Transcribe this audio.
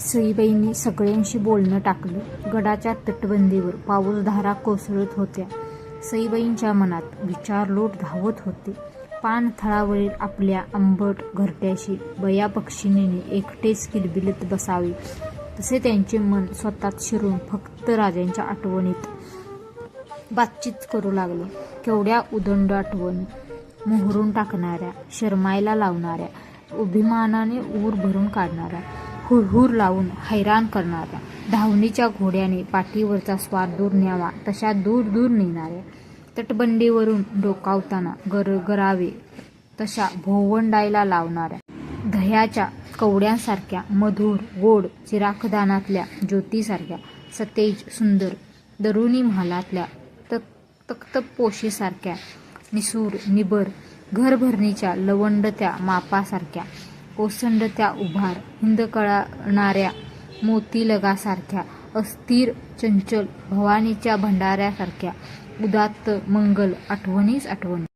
सईबाईंनी सगळ्यांशी बोलणं टाकलं. गडाच्या तटबंदीवर पाऊसधारा कोसळत होत्या. सईबाईंच्या मनात विचारलोट धावत होते. पानथळावरील आपल्या आंबट घरट्याशी बया पक्षिणीने एकटेच किलबिलत बसावे तसे त्यांचे मन स्वतःत शिरून फक्त राजांच्या आठवणीत बातचीत करू लागले. केवढ्या उदंड आठवणी मोहरून टाकणाऱ्या शरमायला लावणाऱ्या अभिमानाने ऊर भरून काढणाऱ्या हुरहुर लावून हैराण करणाऱ्या धावणीच्या घोड्याने पाठीवरचा स्वार दूर न्यावा तशा दूर दूर नेणाऱ्या तटबंदीवरून डोकावताना गरगरावे तशा भोवंडायला लावणाऱ्या. दह्याच्या कवड्यांसारख्या मधुर गोड चिराखदानातल्या ज्योतीसारख्या सतेज सुंदर दरुणी महालातल्या तक तख्तपोशीसारख्या निसूर निबर घरभरणीच्या लवंडत्या मापासारख्या ओसंडत्या उभार हिंदकळणाऱ्या मोतीलगासारख्या अस्थिर चंचल भवानीच्या भंडाऱ्यासारख्या उदात्त मंगल आठवणीच आठवणी.